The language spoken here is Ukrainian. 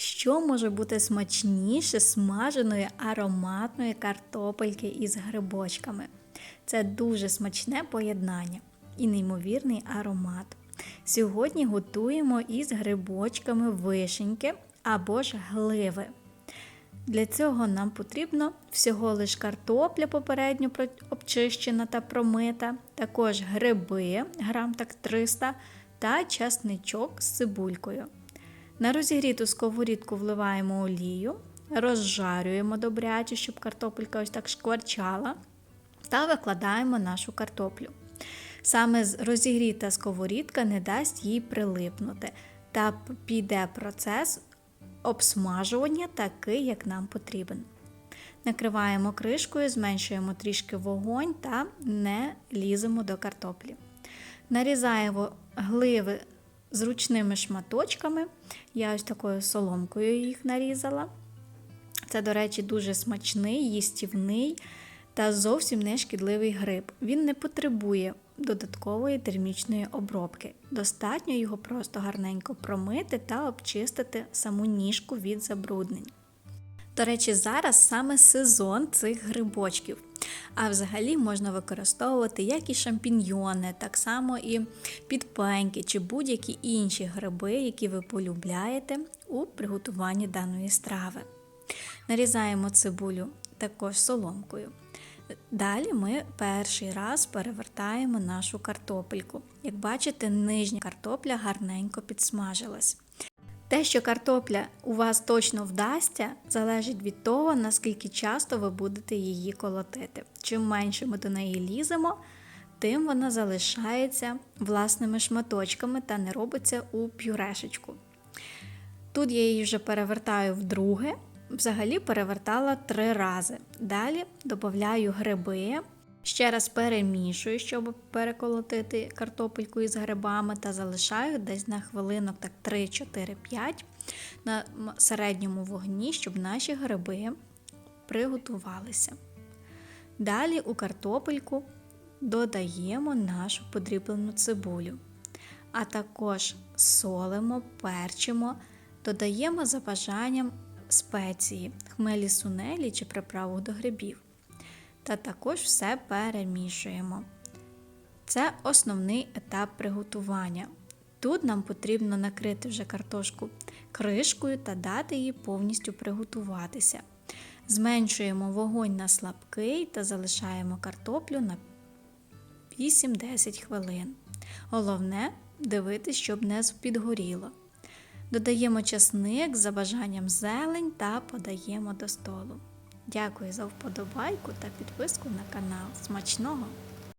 Що може бути смачніше смаженої ароматної картопельки із грибочками? Це дуже смачне поєднання і неймовірний аромат. Сьогодні готуємо із грибочками вишеньки або ж гливи. Для цього нам потрібно всього лиш картопля попередньо обчищена та промита, також гриби, грам так 300 та часничок з цибулькою. На розігріту сковорідку вливаємо олію, розжарюємо добряче, щоб картопелька ось так шкварчала, та викладаємо нашу картоплю. Саме розігріта сковорідка не дасть їй прилипнути, та піде процес обсмажування такий, як нам потрібен. Накриваємо кришкою, зменшуємо трішки вогонь та не ліземо до картоплі. Нарізаємо гливи зручними шматочками. Я ось такою соломкою їх нарізала. Це, до речі, дуже смачний, їстівний та зовсім не шкідливий гриб. Він не потребує додаткової термічної обробки. Достатньо його просто гарненько промити та обчистити саму ніжку від забруднень. До речі, зараз саме сезон цих грибочків. А взагалі можна використовувати як і шампіньйони, так само і підпеньки чи будь-які інші гриби, які ви полюбляєте у приготуванні даної страви. Нарізаємо цибулю також соломкою. Далі ми перший раз перевертаємо нашу картопельку. Як бачите, нижня картопля гарненько підсмажилась. Те, що картопля у вас точно вдасться, залежить від того, наскільки часто ви будете її колотити. Чим менше ми до неї ліземо, тим вона залишається власними шматочками та не робиться у пюрешечку. Тут я її вже перевертаю вдруге. Взагалі перевертала три рази. Далі додаю гриби. Ще раз перемішую, щоб переколотити картопельку із грибами, та залишаю десь на хвилинок так 3-4-5 на середньому вогні, щоб наші гриби приготувалися. Далі у картопельку додаємо нашу подріблену цибулю, а також солимо, перчимо, додаємо за бажанням спеції, хмелі сунелі чи приправу до грибів. Та також все перемішуємо. Це основний етап приготування. Тут нам потрібно накрити вже картошку кришкою та дати їй повністю приготуватися. Зменшуємо вогонь на слабкий та залишаємо картоплю на 8-10 хвилин. Головне дивитись, щоб не підгоріло. Додаємо часник за бажанням зелень та подаємо до столу. Дякую за вподобайку та підписку на канал. Смачного!